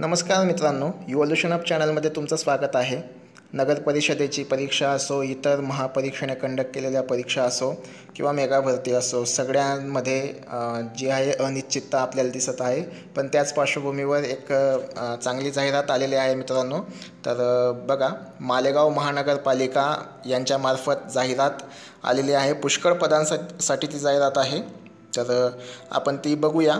नमस्कार मित्रांनो युवल्युशन अप चॅनलमध्ये तुमचं स्वागत आहे. नगर परिषदेची परीक्षा असो इतर महापरीक्षेने कंडक्ट केलेल्या परीक्षा असो किंवा मेगा भरती असो सगळ्यांमध्ये जी आहे अनिश्चितता आपल्याला दिसत आहे. पण त्याच पार्श्वभूमीवर एक चांगली जाहिरात आलेली आहे मित्रांनो. तर बघा मालेगाव महानगरपालिका यांच्यामार्फत जाहिरात आलेली आहे. पुष्कळ पदांसाठी ती जाहिरात आहे. तर आपण ती बघूया.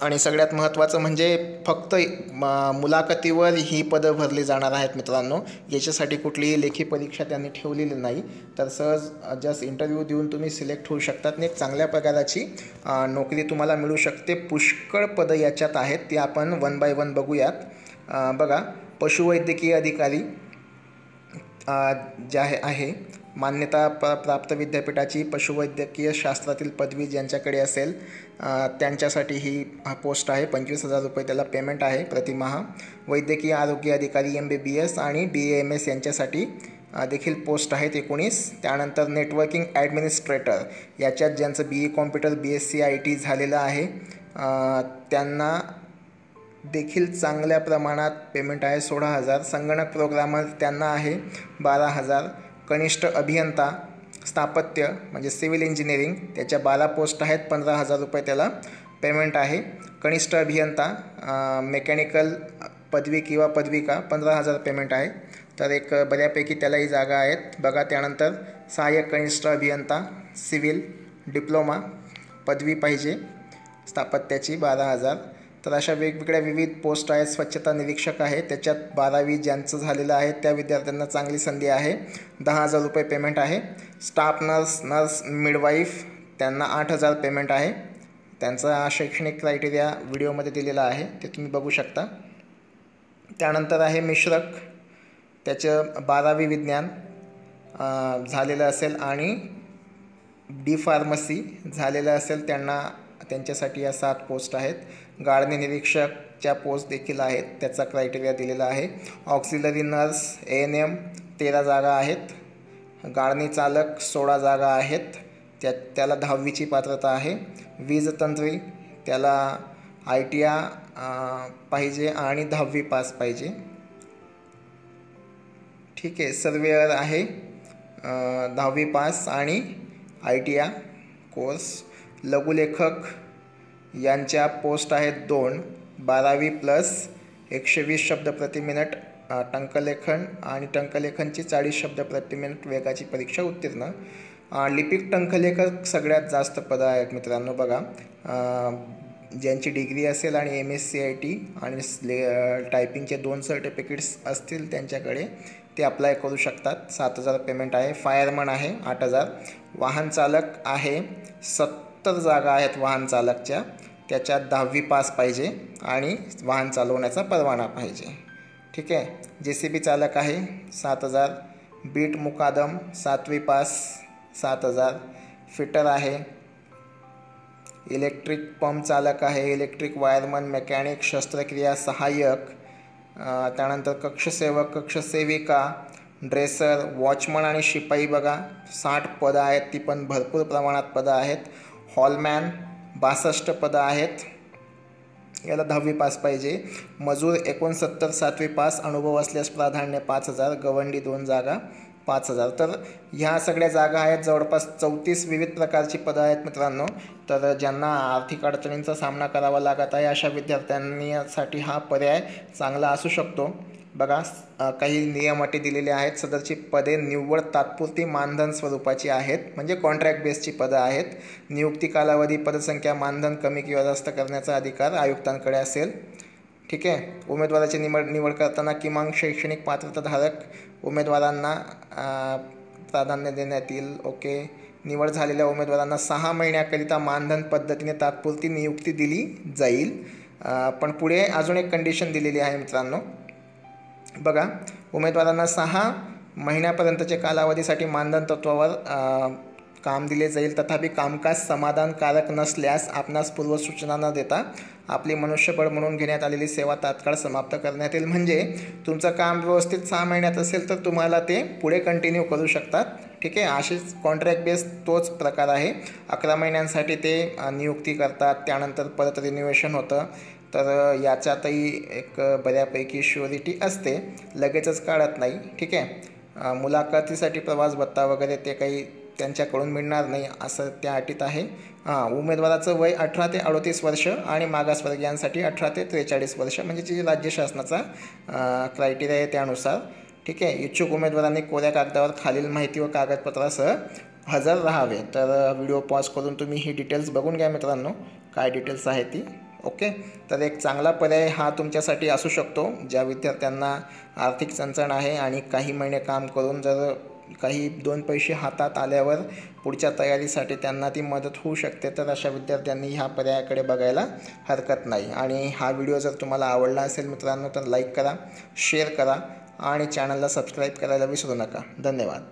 आणि सगळ्यात महत्त्वाचं म्हणजे फक्त म- मुलाखतीवर ही पदं भरली जाणार आहेत मित्रांनो. याच्यासाठी कुठलीही लेखी परीक्षा त्यांनी ठेवलेली नाही. तर सहज जस्ट इंटरव्ह्यू देऊन तुम्ही सिलेक्ट होऊ शकतात. आणि एक चांगल्या प्रकाराची नोकरी तुम्हाला मिळू शकते. पुष्कळ पदं याच्यात आहेत. ती आपण वन बाय वन बघूयात. बघा पशुवैद्यकीय अधिकारी जे आहे आहे. मान्यता प प्राप्त विद्यापीठाची पशुवैद्यकीय शास्त्रातील पदवी ज्यांच्याकडे असेल त्यांच्यासाठी ही पोस्ट आहे. पंचवीस हजार रुपये त्याला पेमेंट आहे प्रतिमाहा. वैद्यकीय आरोग्य अधिकारी एम बी बी एस आणि बी एम एस यांच्यासाठी देखील पोस्ट आहेत एकोणीस. त्यानंतर नेटवर्किंग ॲडमिनिस्ट्रेटर याच्यात ज्यांचं B E computer B S C I T झालेलं आहे त्यांना देखील चांगल्या प्रमाणात पेमेंट आहे. सोळा हजार. संगणक प्रोग्रामर त्यांना आहे बारा हजार. कनिष्ठ अभियंता स्थापत्य म्हणजे सिव्हिल इंजिनिअरिंग त्याच्या बारा पोस्ट आहेत पंधरा हजार रुपये त्याला पेमेंट आहे. कनिष्ठ अभियंता मेकॅनिकल पदवी किंवा पदविका पंधरा हजार पेमेंट आहे. तर एक बऱ्यापैकी त्यालाही जागा आहेत. बघा त्यानंतर सहाय्यक कनिष्ठ अभियंता सिव्हिल डिप्लोमा पदवी पाहिजे. स्थापत्याची बारा हजार. तर अशा वेगवेगळ्या विविध पोस्ट आहेत स्वच्छता निरीक्षक आहे त्याच्यात बारावी ज्यांचं झालेलं आहे त्या विद्यार्थ्यांना चांगली संधी आहे. दहा हजार रुपये पेमेंट आहे. स्टाफ नर्स नर्स मिडवाईफ त्यांना आठ हजार पेमेंट आहे. त्यांचा शैक्षणिक क्रायटेरिया व्हिडिओमध्ये दिलेला आहे ते तुम्ही बघू शकता. त्यानंतर आहे मिश्रक. त्याचं बारावी विज्ञान झालेलं असेल आणि डी फार्मसी झालेलं असेल त्यांना त्यांच्यासाठी या सात पोस्ट आहेत. गाळणी निरीक्षकच्या पोस्ट देखील आहेत. त्याचा क्रायटेरिया दिलेला आहे. Auxiliary nurse A N M तेरा जागा आहेत. गाळणी चालक सोळा जागा आहेत. त्या त्याला दहावीची पात्रता आहे. वीज तंत्री त्याला आय टी आ पाहिजे आणि दहावी पास पाहिजे. ठीक आहे. सर्वेअर आहे. दहावी पास आणि आय टी आ कोर्स लघुलेखक यांच्या पोस्ट आहेत दोन बारावी प्लस एकशे वीस शब्द प्रति मिनिट टंकलेखन आणि टंकलेखनची चाळीस शब्द प्रतिमिनिट वेगाची परीक्षा उत्तीर्ण. लिपिक टंकलेखक सगळ्यात जास्त पदं आहेत मित्रांनो बघा. ज्यांची डिग्री असेल आणि M S C I T आणि स्ले टायपिंगचे दोन सर्टिफिकेट्स असतील त्यांच्याकडे ते अप्लाय करू शकतात. सात हजार पेमेंट आहे. फायरमन आहे आठ हजार. वाहन चालक आहे सत्तर जागा आहेत वाहन चालकच्या त्याच्यात दहावी पास पाहिजे आणि वाहन चालवण्याचा परवाना पाहिजे. ठीक आहे? जे सी बी चालक आहे सात हजार. बीट मुकादम सातवी पास सात हजार. फिटर आहे. इलेक्ट्रिक पंप चालक आहे इलेक्ट्रिक वायरमन मेकॅनिक शस्त्रक्रिया सहाय्यक त्यानंतर कक्षसेवक कक्षसेविका ड्रेसर वॉचमन आणि शिपाई बघा. साठ पदं आहेत ती पण भरपूर प्रमाणात पदं आहेत. हॉलमॅन बासष्ट पदं आहेत. याला दहावी पास पाहिजे. मजूर एकोणसत्तर सातवी पास अनुभव असल्यास प्राधान्य पाच हजार गवंडी दोन जागा पाच हजार. तर ह्या सगळ्या जागा आहेत. जवळपास चौतीस विविध प्रकारची पदं आहेत मित्रांनो. तर ज्यांना आर्थिक अडचणींचा सामना करावा लागत आहे अशा विद्यार्थ्यांसाठी हा पर्याय चांगला असू शकतो. बघा काही नियम अटी दिलेले आहेत. सदरची पदे निव्वळ तात्पुरती मानधन स्वरूपाची आहेत. म्हणजे कॉन्ट्रॅक्ट बेसची पदं आहेत. नियुक्ती कालावधी पदसंख्या मानधन कमी किंवा जास्त करण्याचा अधिकार आयुक्तांकडे असेल. ठीक आहे? उमेदवाराची निवड निवड करताना किमान शैक्षणिक पात्रताधारक उमेदवारांना प्राधान्य देण्यात येईल. ओके? निवड झालेल्या उमेदवारांना सहा महिन्याकरिता मानधन पद्धतीने तात्पुरती नियुक्ती दिली जाईल. पण पुढे अजून एक कंडिशन दिलेली आहे मित्रांनो. बघा उमेदवारांना सहा महिन्यापर्यंतच्या कालावधीसाठी मानधन तत्वावर काम दिले जाईल. तथापि कामकाज समाधानकारक नसल्यास आपणास पूर्वसूचना न देता आपली मनुष्यबळ म्हणून घेण्यात आलेली सेवा तात्काळ समाप्त करण्यात येईल. म्हणजे तुमचं काम व्यवस्थित सहा महिन्यात असेल तर तुम्हाला ते पुढे कंटिन्यू करू शकतात. ठीक आहे? अशीच कॉन्ट्रॅक्ट बेस तोच प्रकार आहे. अकरा महिन्यांसाठी ते नियुक्ती करतात. त्यानंतर परत रिन्युएशन होतं. तर याच्यातही एक बऱ्यापैकी शुअरिटी असते. लगेचच काढत नाही ठीक आहे? मुलाखतीसाठी प्रवास भत्ता वगैरे ते काही त्यांच्याकडून मिळणार नाही असं त्या अटीत आहे. हां उमेदवाराचं वय अठरा ते अडोतीस वर्ष आणि मागासवर्गीयांसाठी अठरा ते त्रेचाळीस वर्ष म्हणजे जी राज्य शासनाचा क्रायटेरिया आहे त्यानुसार ठीक आहे? इच्छुक उमेदवारांनी कोऱ्या कागदावर खालील माहिती व कागदपत्रासह हजर राहावे. तर व्हिडिओ पॉज करून तुम्ही ही डिटेल्स बघून घ्या मित्रांनो. काय डिटेल्स आहे ती? ओके? तर एक चांगला पर्याय हा तुमच्यासाठी असू शकतो ज्या विद्यार्थ्यांना आर्थिक चणचण आहे आणि काही महिने काम करून जर काही दोन पैसे हातात आल्यावर पुढच्या तयारीसाठी त्यांना ती मदत होऊ शकते तर अशा विद्यार्थ्यांनी ह्या पर्यायाकडे बघायला हरकत नाही. आणि हा व्हिडिओ जर तुम्हाला आवडला असेल मित्रांनो तर लाईक करा शेअर करा आणि चॅनलला सबस्क्राईब करायला विसरू नका. धन्यवाद.